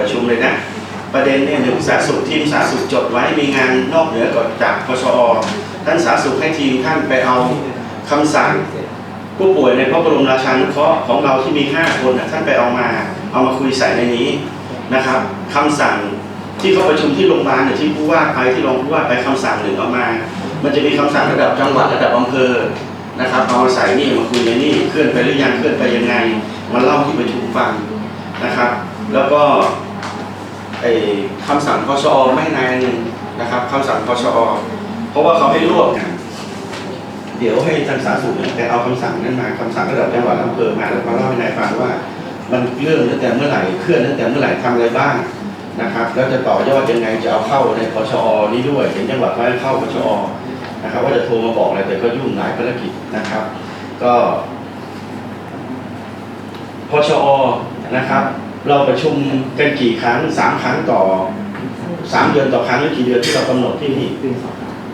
ประชุมเลยนะ ประเด็นเนี่ยหนึ่งสาสุขทีมสาสุขจดไว้มีงานนอกเหนือก่อนจากพชอท่านสาสุขให้ทีมท่านไปเอาคำสั่งผู้ป่วยในพระบรมราชานุเคราะห์ของเราที่มี 5 คนนะท่านไปเอามา เอามาคุยใส่ในนี้นะครับคำสั่งที่เขาประชุมที่โรงพยาบาลหรือที่ผู้ว่าไปที่รองผู้ว่าไปคำสั่งหนึ่งเอามา มันจะมีคำสั่งระดับจังหวัดระดับอำเภอนะครับเอามาใส่นี่มาคุยในนี่เคลื่อนไปหรือยังเคลื่อนไปยังไงมาเล่าที่ประชุมฟังนะครับ แล้วก็ คำสั่งพชอไม่นานหนึ่งนะครับคำสั่งพชอเพราะว่าเขาให้รวบกันเดี๋ยวให้ทางสาธารณสุขเนี่ยไปเอาคำสั่งนั้นมาคำสั่งระดับจังหวัดอำเภอมาแล้วมาเล่าให้นายฟังว่า มันเรื่องตั้งแต่เมื่อไหร่เคลื่อนตั้งแต่เมื่อไหร่ทำอะไรบ้างนะครับแล้วจะต่อยอดยังไงจะเอาเข้าในพชอนี้ด้วยเห็นจังหวัดเขาให้เข้าพชอนะครับว่าจะโทรมาบอกอะไรแต่ก็ยุ่งหลายภารกิจนะครับ ก็พชอนะครับ เราประชุมกันกี่ครั้งสามครั้งต่อสามเดือนต่อครั้งหรือกี่เดือนที่เรากำหนดที่นี่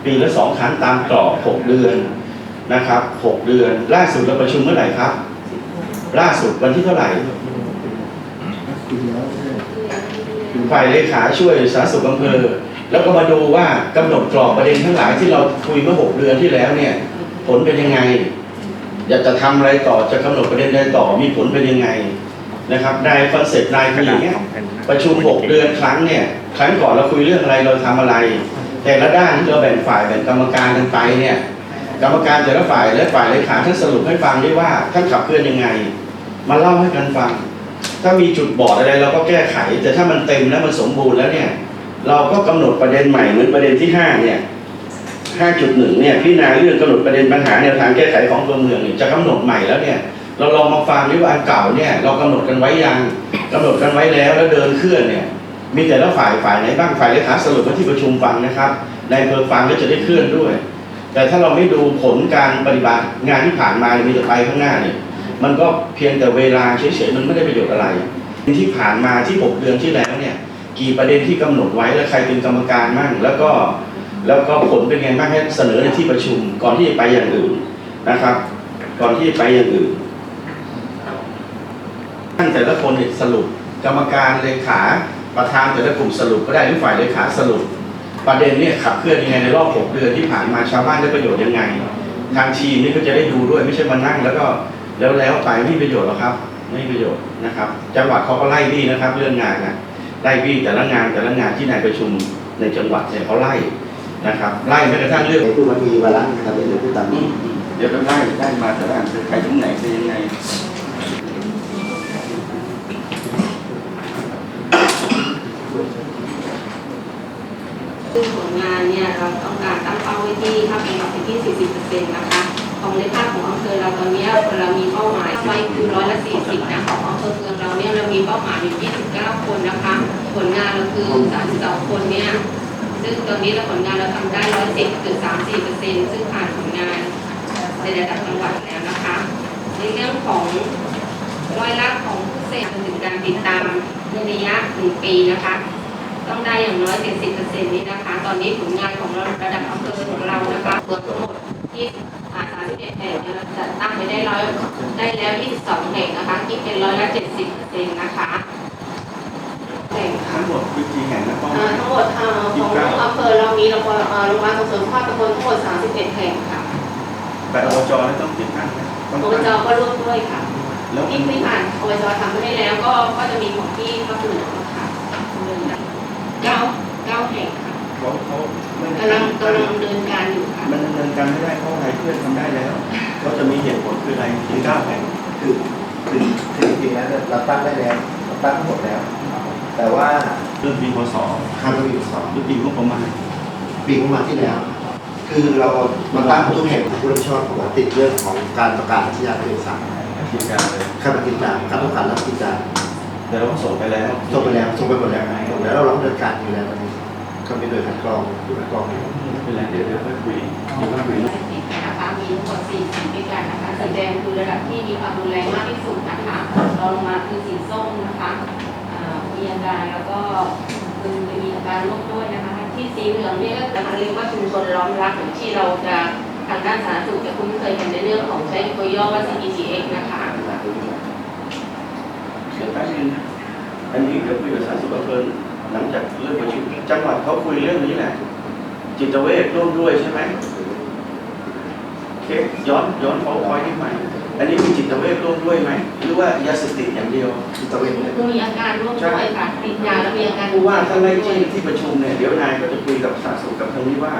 ปีละสองครั้งตามกรอบหกเดือนนะครับหกเดือน ล่าสุดเราประชุมเมื่อไหร่ครับ ล่าสุดวันที่เท่าไหร่ฝ่ายเลขาช่วยสาธารณสุขอำเภอแล้วก็มาดูว่ากำหนดกรอบประเด็นทั้งหลายที่เราคุยเมื่อหกเดือนที่แล้วเนี่ย ผลเป็นยังไง อยากจะทำอะไรต่อจะกำหนดประเด็นใดต่อมีผลเป็นยังไง นะครับนายคอนเซ็ปต์นายคืออย่างเงี้ยประชุม 6 เดือนครั้งเนี่ย ครั้งก่อนเราคุยเรื่องอะไรเราทำอะไร แต่ละด้านที่เราแบ่งฝ่ายแบ่งกรรมการกันไปเนี่ยกรรมการแต่ละฝ่ายและฝ่ายเลขาท่านสรุปให้ฟังได้ว่าท่านขับเคลื่อนยังไง มาเล่าให้กันฟัง ถ้ามีจุดบอดอะไรเราก็แก้ไข แต่ถ้ามันเต็มแล้วมันสมบูรณ์แล้วเนี่ย เราก็กำหนดประเด็นใหม่เหมือนประเด็นที่ 5 เนี่ย 5.1 เนี่ยพิจารณาเรื่องกำหนดประเด็นปัญหาแนวทางแก้ไขของตัวเมืองเนี่ยจะกำหนดใหม่แล้วเนี่ย เราลองมาฟังดิว่าอันเก่าเนี่ย เรากำหนดกันไว้ยังกำหนดกันไว้แล้วแล้วเดินเคลื่อนเนี่ย มีแต่ละฝ่ายฝ่ายไหนบ้างฝ่ายเลขาสรุปมาที่ประชุมฟังนะครับในอำเภอฟังแล้วจะได้เคลื่อนด้วย แต่ถ้าเราไม่ดูผลการปฏิบัติงานที่ผ่านมามีแต่ไปข้างหน้าเนี่ยมันก็เพียงแต่เวลาเฉยๆมันไม่ได้ประโยชน์อะไรที่ผ่านมาที่ 6 เดือนที่แล้วเนี่ย กี่ประเด็นที่กำหนดไว้แล้วใครเป็นกรรมการมั่งแล้วก็แล้วก็ผลเป็นไงบ้างให้เสนอในที่ประชุม ก่อนที่จะไปอย่างอื่นนะครับ ก่อนที่จะไปอย่างอื่น ท่านแต่ละคนเนี่ยสรุป กรรมการเลขาประธานแต่ละกลุ่มสรุปก็ได้หรือฝ่ายเลขาสรุป ประเด็นเนี่ยขับเคลื่อนยังไงในรอบหกเดือนที่ผ่านมาชาวบ้านได้ประโยชน์ยังไง ทางทีมนี่ก็จะได้ดูด้วยไม่ใช่มานั่งแล้วก็แล้วแล้วไปไม่มีประโยชน์หรอกครับไม่มีประโยชน์นะครับ จังหวัดเขาก็ไล่บี้นะครับ เรื่องงานนะไล่บี้แต่ละงานแต่ละงานที่นายประชุมในจังหวัดเนี่ยเขาไล่นะครับไล่แม้กระทั่งเรื่องในผู้มันมีวาระนะครับเป็นเรื่องผู้ตามอืมอืมเดี๋ยวจะไล่ได้มาแต่ละอันจะไปถึงไหนจะยังไงซึ่งผลงานเนี่ยเราต้อง การตั้งเป้าไว้ที่ถ้าเป็นเราไปที่40%นะคะ ของในภาคของอำเภอเราตอนนี้เรามีเป้าหมายไว้คือร้อยละ40นะของอำเภอเมืองเราเนี่ยเรามีเป้าหมายอยู่29 คนนะคะ ผลงานเราคือ32คนเนี่ยซึ่งตอนนี้เราผลงานเราทำได้110คือ34%ซึ่งผ่านผลงานในระดับจังหวัดแล้วนะคะ ในเรื่องของร้อยละของผู้เสพจนถึงการติดตามในระยะหนึ่งปีนะคะ ต้องได้อย่างน้อย 70%นี้นะคะ ตอนนี้ผลงานของเราระดับอำเภอของเรานะคะเปิดทั้งหมดที่อ่า31แห่งเนี่ยเราจะตั้งไปได้ร้อยได้แล้ว 22 แห่งนะคะคิดเป็นร้อยละ70%นะคะแห่งค่ะทั้งหมดคือกี่แห่งนะป้องอ่าทั้งหมดอ่าของอำเภอเรามีโรงพยาบาลอ่าโรงพยาบาลส่งเสริมสุขภาพตำบลทั้งหมด 31 แห่งค่ะ แต่อบจนี่ต้องติดตั้งนะต้องอบจตั้งก็ร่วมด้วยค่ะแล้วที่ที่ผ่านอบจทำไปได้แล้วก็ก็จะมีของที่ภาคเหนือค่ะ เก้าเก้าแห่งค่ะเขาเขาไม่กำลังกำลังดำเนินการอยู่ค่ะมันดำเนินการไม่ได้เพราะอะไรเพื่อนทำได้แล้วก็จะมีเหตุผลคืออะไรถึงเก้าแห่งคือคือคือจริงๆแล้วเนี่ยเราตั้งได้แล้วเราตั้งทั้งหมดแล้ว แต่ว่าเรื่องปีพศคาร์บอนอยู่สองหรือปีงบประมาณปีประมาณที่แล้ว คือเรามาตั้งทุกแห่งผู้รับผิดชอบของติดเรื่องของการประกาศที่ยาเอกสารกิจการเลยขั้นตอนกิจการการต้องการรับกิจการ แต่เราก็ส่งไปแล้วส่งไปแล้วส่งไปหมดแล้วส่งแล้วเราดำเนินการอยู่แล้วตอนนี้ก็มีโดยคัดกรองอยู่คัดกรองอยู่ไม่เป็นไรเดี๋ยวเดี๋ยวค่อยคุยเดี๋ยวค่อยคุยนะคะมีทั้งหมด4สีด้วยกันนะคะสีแดงคือระดับที่มีความรุนแรงมากที่สุดนะคะรองลงมาคือสีส้มนะคะอ่ามีอาการแล้วก็คือมีอาการโรคด้วยนะคะ ที่สีเหลืองเนี่ยก็นะคะเรียกว่าชุมชนล้อมรักหรือที่เราจะทางด้านสาธารณสุขจะคุ้นเคยกันในเรื่องของใช้ตัวย่อว่า CEGX นะคะ เดี๋ยวแป๊บนึงนะไออันนี้เดี๋ยวคุยกับสาธารณสุขอำเภอหลังจากเรื่องประชุมจังหวัดเขาคุยเรื่องนี้แหละ จิตเวชร่วมด้วยใช่ไหมเคสย้อนย้อนเขาคอยนิดหน่อยอันนี้มีจิตเวชร่วมด้วยไหมหรือว่ายาเสพติดอย่างเดียวจิตเวชเนี่ยคือมีอาการร่วมด้วยค่ะติดยาแล้วมีอาการผู้ว่าท่านไล่จี้ที่ประชุมเนี่ยเดี๋ยวนายก็จะคุยกับสาธารณสุขกับทางนี้ว่า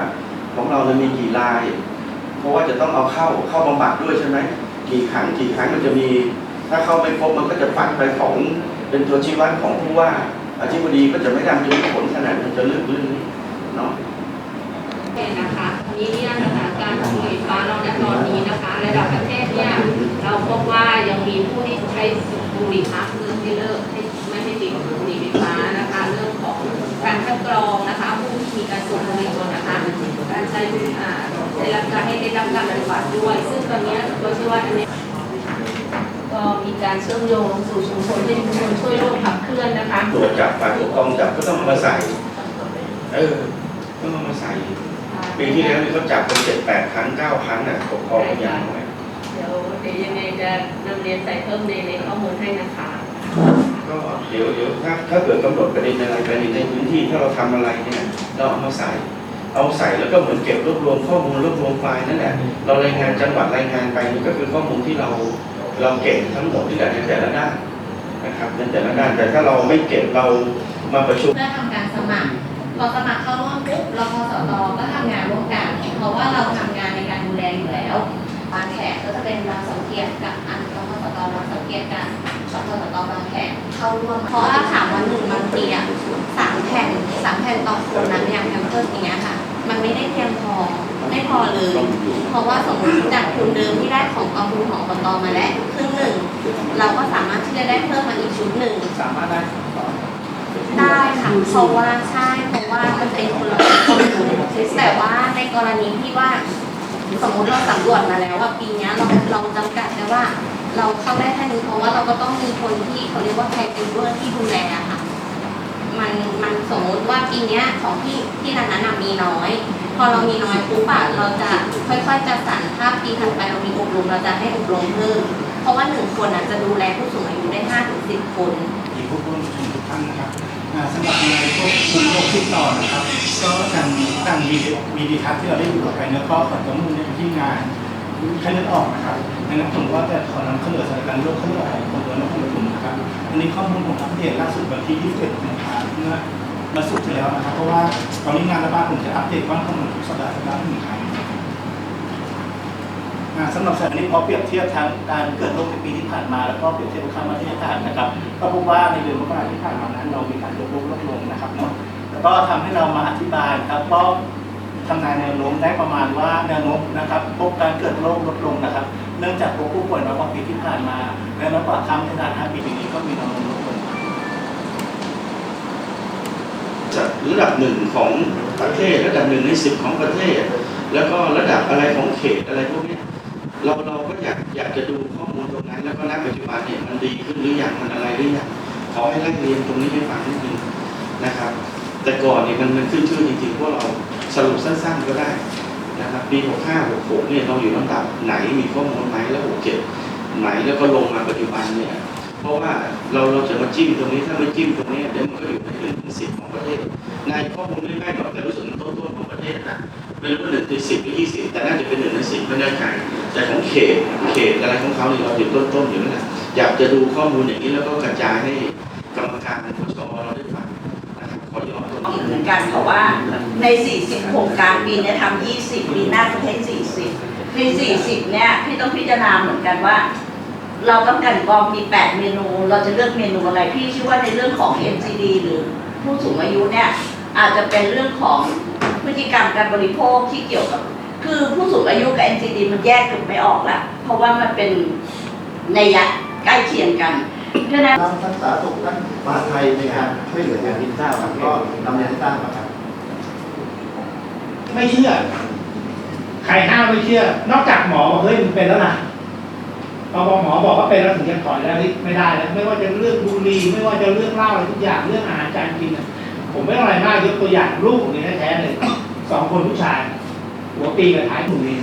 ของเราเนี่ยมีกี่ราย เพราะว่าจะต้องเอาเข้าเข้าบำบัดด้วยใช่ไหมกี่ครั้งกี่ครั้งมันจะมี ถ้าเข้าไม่ครบมันก็จะปัดไปของเป็นตัวชี้วัดของผู้ว่าอธิบดีก็จะไม่ทำจะมีผลขนาดมันจะลึกเรื่องนี้เนาะเนี่นะคะนี้เนี่ยสถานการณ์ของหรี่ไฟฟ้าเราในตอนนี้นะคะ ระดับประเทศเนี่ยเราพบว่ายังมีผู้ที่ใช้บุหรี่พักเรื่องที่เลิกให้ไม่ให้ติดบุหรี่ไฟฟ้านะคะ เรื่องของการคัดกรองนะคะผู้ที่มีการสูบบุหรี่นะคะการใช้อ่าได้รับการให้ได้รับการปฏิบัติด้วย ซึ่งตอนเนี้ยเราเชื่อว่าอันเนี้ย ก็มีการเชื่อมโยงสู่ชุมชนให้ชุมชนช่วยร่วมขับเคลื่อนนะคะตรวจจับฝ่ายปกครองจับก็ต้องเอามาใส่ เออต้องเอามาใส่ ปีที่แล้วนี่เขาจับเป็นเจ็ดแปดครั้งเก้าครั้งน่ะปกครองอย่างน้อยเดี๋ยวเดี๋ยวยังไงจะนำเรียนใส่เพิ่มในในข้อมูลให้นะคะก็เดี๋ยวเดี๋ยวถ้าถ้าเกิดกำหนดประเด็นอะไรไปในพื้นที่ถ้าเราทำอะไรเนี่ยเราเอามาใส่เอาใส่แล้วก็เหมือนเก็บรวบรวมข้อมูลรวบรวมไฟล์นั่นแหละเรารายงานจังหวัดรายงานไปนี่ก็คือข้อมูลที่เรา เราเก็บทั้งหมดที่แหละในแต่ละด้านนะครับในแต่ละด้านแต่ถ้าเราไม่เก็บเรามาประชุมเพื่อทำการสมัครพอสมัครเข้าร่วมปุ๊บรพสตก็ทำงานร่วมกัน เพราะว่าเราทำงานในการดูแลอยู่แล้วบางแขกก็จะเป็นบางสังเกตกับอันรพสตบางสังเกตกันรพสตบางแขกเข้าร่วมเพราะว่าถามวันหนึ่งบางทีอะสามแผ่นสามแผ่นต่อคนนั้นอย่างแพมเพิร์อย่างเงี้ยค่ะ มันไม่ได้เพียงพอ ไม่พอเลย เพราะว่าสมมติจากทุนเดิมที่ได้ของกองทุนของอบตมาแล้วครึ่งหนึ่ง เราก็สามารถที่จะได้เพิ่มมาอีกชุดหนึ่ง สามารถได้ได้ค่ะเพราะว่าใช่เพราะว่ามันเป็นคนละข้อมูลแต่ว่าในกรณีที่ว่าสมมติเราสำรวจมาแล้วว่าปีเนี้ยเราเราจำกัดได้ว่า เราเข้าได้แค่นี้เพราะว่าเราก็ต้องมีคนที่เขาเรียกว่าแคร์กิเวอร์ที่ดูแลอะค่ะ มันมันสมมติว่าปีเนี้ยของที่ที่นั้นนั้นอะมีน้อย พอเรามีน้อยปุ๊บอะเราจะค่อยๆจัดสรรถ้าปีถัดไปเรามีอบรมเราจะให้อบรมเพิ่มเพราะว่าหนึ่งคนอะจะดูแลผู้สูงอายุได้ห้าถึงสิบคน อีกผู้ร่วมประชุมทุกท่านนะครับอ่าสำหรับในพวกกลุ่มโรคติดต่อนะครับ ก็ทางทางวีวีดีทัศน์ที่เราได้อยู่กับไปเนื้อข้อขอข้อมูลในที่งาน แค่นั้นออกนะครับดังนั้นผมก็จะขอนำเสนอสถานการณ์โรคไข้เลือดออกของตัวนครปฐมนะครับ อันนี้ข้อมูลผมอัปเดตล่าสุดวันที่ 21กุมภาพันธ์เมื่อมาสุดแล้วนะครับ เพราะว่าตอนนี้งานระบาดผมจะอัปเดตว่าข้อมูลทุกสัปดาห์สัปดาห์หนึ่งครั้งสำหรับสถานีพอเปรียบเทียบทั้งการเกิดโรคในปีที่ผ่านมา แล้วก็เปรียบเทียบกับค่ามาตรฐานนะครับก็พบว่าในเดือนมกราคมที่ผ่านมานั้น เรามีการลดลงลดลงนะครับเนาะแล้วก็ทำให้เรามาอธิบายครับก็ ทำนายแนวโน้มได้ประมาณว่าแนวโน้มนะครับพบการเกิดโรคลดลงนะครับ เนื่องจากพบผู้ป่วยน้อยกว่าปีที่ผ่านมา และน้อยกว่าค่ามาตรฐาน5ปีนี้ก็มีแนวโน้มลดลงจากระดับหนึ่งของประเทศระดับหนึ่งในสิบของประเทศ แล้วก็ระดับอะไรของเขตอะไรพวกนี้เราเราก็อยากอยากจะดูข้อมูลตรงนั้น แล้วก็ณปัจจุบันเนี่ยมันดีขึ้นหรือยังมันอะไรหรือยังขอให้ไล่เรียนตรงนี้ให้ฟังนิดนึงนะครับ แต่ก่อนเนี่ยมันมันขึ้นชื่อจริงๆพวกเรา สรุปสั้นๆก็ได้นะครับปี 65 66 เนี่ยเราอยู่ลำดับไหนมีข้อมูลไหมแล้ว 67 ไหนแล้วก็ลงมาปัจจุบันเนี่ยเพราะว่าเราเราจะมาจิ้มตรงนี้ถ้าไม่จิ้มตรงนี้เดี๋ยวมันก็อยู่ในหนึ่งในสิบของประเทศในข้อมูลไม่แม่นหรอกแต่รู้สึกมันต้นๆของประเทศนะไม่รู้ว่าหนึ่งในสิบหรือยี่สิบแต่น่าจะเป็นหนึ่งในสิบไม่แน่ใจแต่ของเขตเขตอะไรของเขาเนี่ยเราอยู่ต้นๆอยู่นั่นแหละอยากจะดูข้อมูลอย่างนี้แล้วก็กระจายให้กรรมการผู้ชมเราได้ฟังนะครับขอย้อนตรงนี้เหมือนกันเพราะว่า ใน 40โครงการปีเนี้ทำ20ปีหน้าจะให้40ใน40เนี่ยพี่ต้องพิจารณาเหมือนกันว่า เราต้องการกองมี 8 เมนู เราจะเลือกเมนูอะไรพี่คิดว่าในเรื่องของ NCD หรือผู้สูงอายุเนี่ยอาจจะเป็นเรื่องของพฤติกรรมการบริโภคที่เกี่ยวกับ คือผู้สูงอายุกับ NCD มันแยกกันไม่ออกละเพราะว่ามันเป็นในยะใกล้เคียงกันเพราะนั้นทางท่านสาธารณสุขท่านมหาไทยในการช่วยเหลืองานดินทราบครับก็นำเรียนให้ทราครับ ไม่เชื่อ ใครห้ามไม่เชื่อ นอกจากหมอบอกเฮ้ยมันเป็นแล้วนะพอหมอบอกว่าเป็นแล้วถึงจะถอยแล้วไม่ได้แล้ว ไม่ว่าจะเรื่องบุหรี่ไม่ว่าจะเรื่องเหล้าอะไรทุกอย่างเรื่องอาหารการกินผมไม่เอาอะไรมากยกตัวอย่างลูกผมนี่แท้ๆเลยสองคนผู้ชาย หัวปีกับท้ายถุงนี้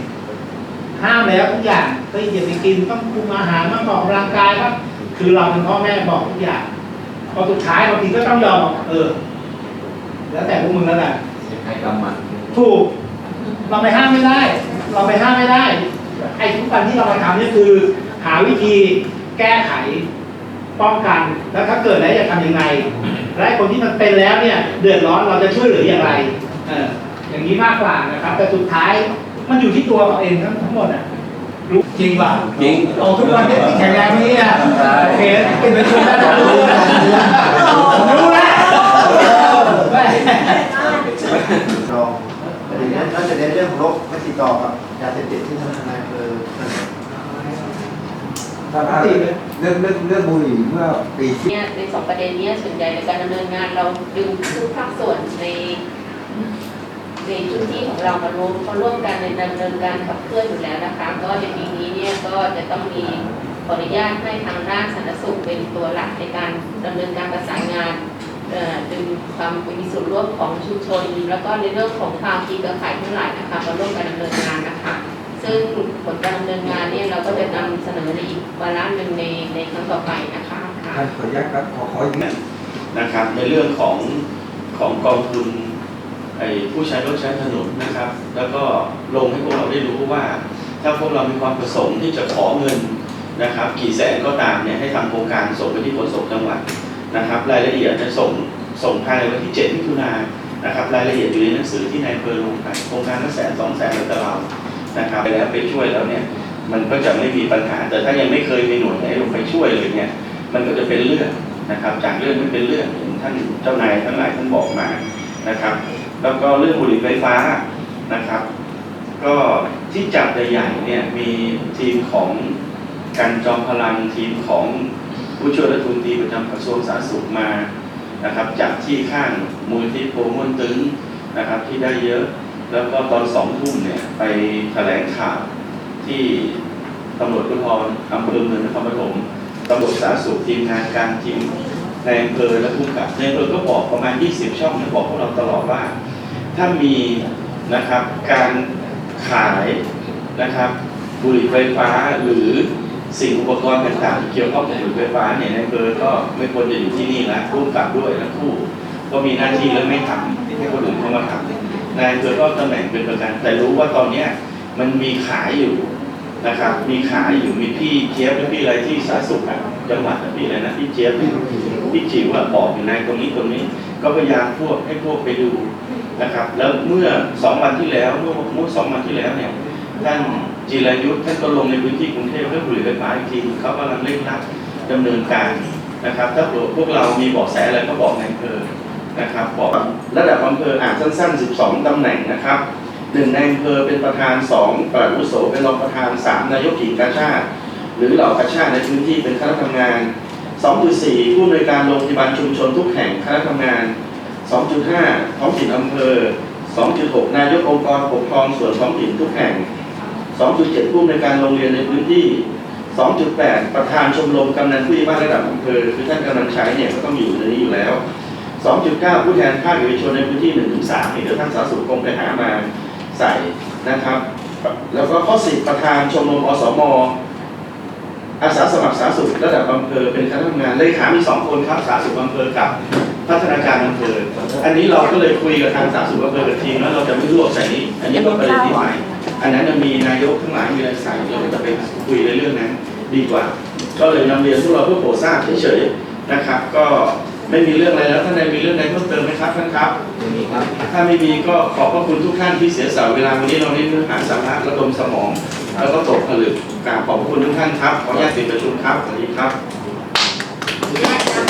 ห้ามแล้วทุกอย่างเฮ้ยอย่าไปกินต้องคุมอาหารต้องออกกำลังกายครับ คือเราเป็นพ่อแม่บอกทุกอย่างพอสุดท้ายบางทีก็ต้องยอมเออ แล้วแต่พวกมึงแล้วแหละให้กำมัน ถูก เราไปห้ามไม่ได้ เราไปห้ามไม่ได้ ไอ้ทุกวันที่เราไปทำนี่คือ หาวิธีแก้ไขป้องกัน แล้วถ้าเกิดแล้วจะทำยังไง และไอ้คนที่มันเป็นแล้วเนี่ย เดือดร้อนเราจะช่วยเหลืออย่างไรเอออย่างนี้มากกว่านะครับ แต่สุดท้ายมันอยู่ที่ตัวเขาเองทั้งทั้งหมดอะรู้จริงป่ะจริงโอ้ทุกวันนี้แข็งแรงนี้อะใช่โอเคเป็นไปช่วยได้รู้แล้วรู้แล้ว แม่รองประเด็นนี้น่าจะเน้นเรื่องของโรคไม่ติดต่อกับยาเสพติดที่ทางนายอำเภอถ้าถ้าเรื่องเรื่องเรื่องบุหรี่เมื่อปีที่เนี่ยในสองประเด็นเนี้ส่วนใหญ่ในการดำเนินงานเราดึงทุกภาคส่วนในในพื้นที่ของเรามารวมเขาร่วมกันในดำเนินการขับเคลื่อนอยู่แล้วนะคะ ก็ในปีนี้เนี่ยก็จะต้องมีขออนุญาตให้ทางด้านสาธารณสุขเป็นตัวหลักในการดำเนินการประสานงาน เอ่อดึงความมีส่วนร่วมของชุมชน แล้วก็ในเรื่องของภาคีเครือข่ายทั้งหลายนะคะมาร่วมกันดำเนินงานนะคะ ซึ่งผลการดำเนินงานเนี่ยเราก็จะนำเสนอในอีกวาระหนึ่งในในครั้งต่อไปนะคะท่านขออนุญาตครับขอขออีกนะครับในเรื่องของของกองทุนไอ้ผู้ใช้รถใช้ถนนนะครับ แล้วก็ลงให้พวกเราได้รู้ว่า ถ้าพวกเรามีความประสงค์ที่จะขอเงินนะครับ กี่แสนก็ตามเนี่ยให้ทำโครงการส่งไปที่ขนส่งจังหวัด นะครับ รายละเอียดจะส่งส่งภายในวันที่7มิถุนายนนะครับ รายละเอียดอยู่ในหนังสือที่นายอำเพอลงไปโครงการละแสนสองแสนแล้วแต่เรานะครับไปแล้วไปช่วยแล้วเนี่ยมันก็จะไม่มีปัญหา แต่ถ้ายังไม่เคยมีหน่วยไหนลงไปช่วยเลยเนี่ยมันก็จะเป็นเรื่องนะครับ จากเรื่องไม่เป็นเรื่องอย่างท่านเจ้านายทั้งหลายท่านบอกมานะครับ แล้วก็เรื่องบุหรี่ไฟฟ้านะครับ ก็ที่จับใหญ่ๆเนี่ยมีทีมของกันจอมพลังทีมของ ผู้ช่วยรัฐมนตรีประจำกระทรวงสาธารณสุขมานะครับจากที่ข้างมูลที่โพมวนตึงนะครับที่ได้เยอะ แล้วก็ตอนสองทุ่มเนี่ยไปแถลงข่าวที่ตำรวจภูธรอำเภอเมืองนครปฐมตำรวจสาธารณสุขทีมงานการทีมในอำเภอและผู้กับในอำเภอก็บอกประมาณ 20 ช่องเนี่บอกพวกเราตลอดว่า ถ้ามีนะครับการขายนะครับบุหรี่ไฟฟ้าหรือ สิ่งอุปกรณ์ต่างๆที่เกี่ยวข้องกับบุหรี่ไฟฟ้าเนี่ยในอำเภอก็ไม่ควรจะอยู่ที่นี่ละร่วมกับด้วยและผู้ก็มีหน้าที่แล้วไม่ทำให้คนอื่นเข้ามาทำนายอำเภอก็ตำแหน่งเป็นประกัน แต่รู้ว่าตอนเนี้ยมันมีขายอยู่นะครับ มีขายอยู่มีพี่เจี๊ยบและพี่อะไรที่สาธารณสุขอะจังหวัดอะพี่อะไรนะพี่เจี๊ยบพี่จิ๋วบอกอยู่ในตรงนี้ตรงนี้ ก็พยายามพวกให้พวกไปดูนะครับ แล้วเมื่อสองวันที่แล้วเมื่อเมื่อสองวันที่แล้วเนี่ยท่าน จิรายุทธ์ท่านก็ลงในพื้นที่กรุงเทพเพื่อบุหรี่ไฟฟ้าอีกทีเขากำลังเร่งรัดดำเนินการนะครับ ถ้าพวกเรามีเบาะแสอะไรก็บอกในอำเภอนะครับบอกระดับอำเภออ่านสั้น ๆ 12 ตำแหน่งนะครับหนึ่งในอำเภอเป็นประธานสองปลัดอาวุโสเป็นรองประธานสามนายกหญิงกาชาติหรือเหล่ากาชาติในพื้นที่เป็นคณะทำงาน 2.4 ผู้อำนวยการโรงพยาบาลชุมชนทุกแห่งคณะทำงาน 2.5 ท้องถิ่นอำเภอ 2.6 นายกองค์กรปกครองส่วนท้องถิ่นทุกแห่ง 2.7ผู้อำนวยการโรงเรียนในพื้นที่ 2.8 ประธานชมรมกำนันผู้ใหญ่บ้านระดับอำเภอคือท่านกำนันใช้เนี่ยก็ต้องอยู่ในนี้อยู่แล้ว 2.9 ผู้แทนภาคเอกชนในพื้นที่ 1-3เดี๋ยวท่านสาธารณสุขคงไปหามาใส่นะครับ แล้วก็ข้อ 10 ประธานชมรมอสมอาสาสมัครสาธารณสุขระดับอำเภอเป็นคณะทำงานเลขามีสองคนครับสาธารณสุขอำเภอกับ พัฒนาการอำเภออันนี้เราก็เลยคุยกับทางสาธารณสุขอำเภอกับทีมแล้วเราจะไม่รวบใส่นี้ อันนี้ก็ประเด็นที่ใหม่อันนั้นจะมีนายกทั้งหลายมีอะไรใส่เราก็จะไปคุยในเรื่องนั้น ดีกว่า ก็เลยนำเรียนพวกเราเพื่อโปรดทราบเฉยๆนะครับ ก็ไม่มีเรื่องอะไรแล้วท่านใดมีเรื่องใดเพิ่มเติมไหมครับท่านครับถ้าไม่มีก็ขอบพระคุณทุกท่านที่เสียสละเวลาวันนี้เราได้เนื้อหาสาระระดมสมอง แล้วก็ตกผลึกกราบขอบพระคุณทุกท่านครับขออนุญาตปิดประชุมครับสวัสดีครับได้ครับ